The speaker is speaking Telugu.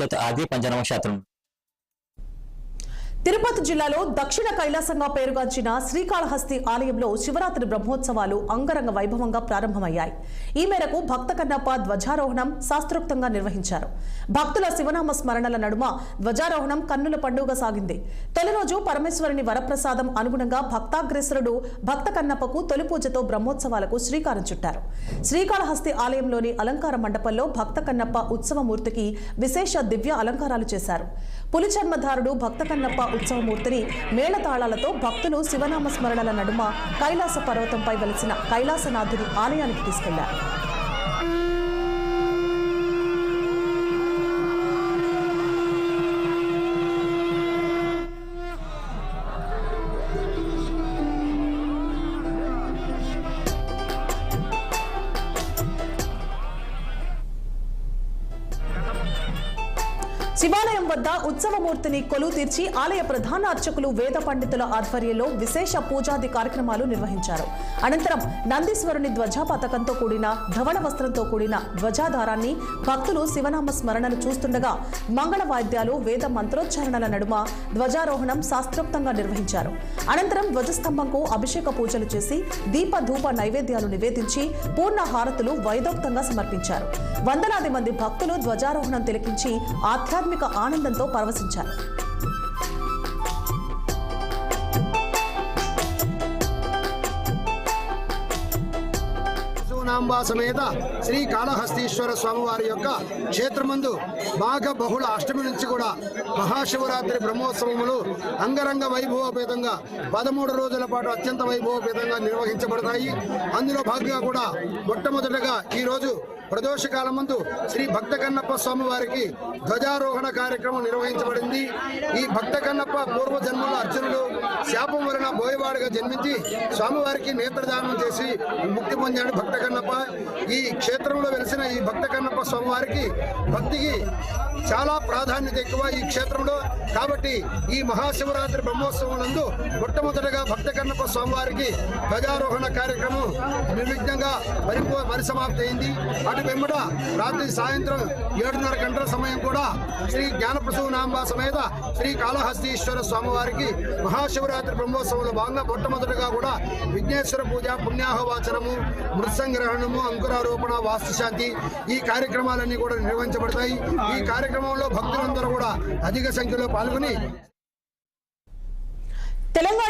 చేత ఆది పంచనామ శాస్త్రం తిరుపతి జిల్లాలో దక్షిణ కైలాసంగా పేరుగాంచిన శ్రీకాళహస్తి ఆలయంలో శివరాత్రి బ్రహ్మోత్సవాలు అంగరంగ వైభవంగా ప్రారంభమయ్యాయి. ఈ మేరకు భక్త కన్నప్ప ధ్వజారోహణం శాస్త్రోక్తంగా నిర్వహించారు. భక్తుల శివనామ స్మరణల నడుమ ధ్వజారోహణం కన్నుల పండుగ సాగింది. తొలి రోజు పరమేశ్వరుని వరప్రసాదం అనుగుణంగా భక్తాగ్రేసరుడు భక్త కన్నప్పకు తొలి పూజతో బ్రహ్మోత్సవాలకు శ్రీకారం చుట్టారు. శ్రీకాళహస్తి ఆలయంలోని అలంకార మండపంలో భక్త కన్నప్ప ఉత్సవమూర్తికి విశేష దివ్య అలంకారాలు చేశారు. పులిచర్మధారుడు భక్త కన్నప్ప ఉత్సవమూర్తిని మేళతాళాలతో భక్తులు శివనామ స్మరణల నడుమ కైలాస పర్వతంపై వెలిసిన కైలాసనాథుని ఆలయానికి తీసుకెళ్ళారు. శివాలయం వద్ద ఉత్సవమూర్తిని కొలువు తీర్చి ఆలయ ప్రధాన అర్చకులు వేద పండితుల ఆధ్వర్యంలో విశేష పూజాది కార్యక్రమాలు నిర్వహించారు. అనంతరం నందీశ్వరుని ధ్వజ పథకంతో కూడిన ధవళ వస్త్రంతో కూడిన ధ్వజాధారాన్ని భక్తులు శివనామ స్మరణను చూస్తుండగా మంగళ వాద్యాలు వేద మంత్రోచ్చారణల నడుమ ధ్వజారోహణం శాస్త్రోక్తంగా నిర్వహించారు. అనంతరం ధ్వజస్తంభంకు అభిషేక పూజలు చేసి దీప ధూప నైవేద్యాలు నివేదించి పూర్ణ హారతులు వైదోక్తంగా సమర్పించారు. వందలాది మంది భక్తులు ధ్వజారోహణం తిలకించి ఆధ్యాత్మిక ఆనందంతో పరవశించారు. శివనాంబ సమేత శ్రీ కాళహస్తీశ్వర స్వామివారి యొక్క క్షేత్రమందు మాఘ బహుళ అష్టమి నుంచి కూడా మహాశివరాత్రి బ్రహ్మోత్సవములు అంగరంగ వైభవపేతంగా పదమూడు రోజుల పాటు అత్యంత వైభవపేతంగా నిర్వహించబడతాయి. అందులో భాగంగా కూడా మొట్టమొదటగా ఈ రోజు ప్రదోష శ్రీ భక్త కన్నప్ప స్వామి వారికి ధ్వజారోహణ కార్యక్రమం నిర్వహించబడింది. ఈ భక్త కన్నప్ప పూర్వ జన్మల అర్జునుడు శాపం వలన బోయవాడుగా జన్మించి స్వామివారికి నేత్రదానం చేసి ముక్తి పొందాడు భక్త కన్నప్ప ఈ క్షేత్రంలో వెలిసిన ఈ భక్త కన్నప్ప స్వామివారికి భక్తికి చాలా ప్రాధాన్యత ఎక్కువ ఈ క్షేత్రంలో. కాబట్టి ఈ మహాశివరాత్రి బ్రహ్మోత్సవం నందు మొట్టమొదటగా భక్త కన్నప్ప స్వామివారికి ధ్వజారోహణ కార్యక్రమం నిర్విఘ్నంగా పరిపూ పరిసమాప్తి అయింది అటు వెంబడ రాత్రి సాయంత్రం ఏడున్నర గంటల సమయం కూడా శ్రీ జ్ఞానప్రసూనాంబ సమేత శ్రీ కాళహస్తీశ్వర స్వామివారికి మహాశివరాత్రి బ్రహ్మోత్సవంలో భాగంగా మొట్టమొదటగా కూడా విఘ్నేశ్వర పూజ పుణ్యాహవాచనము మృత్సంగ్రహణము అంకురారోపణ వాస్తుశాంతి ఈ కార్యక్రమాలన్నీ కూడా నిర్వహించబడతాయి. ఈ కార్యక్రమంలో భక్తులందరూ కూడా అధిక సంఖ్యలో పాల్గొని తెలంగాణ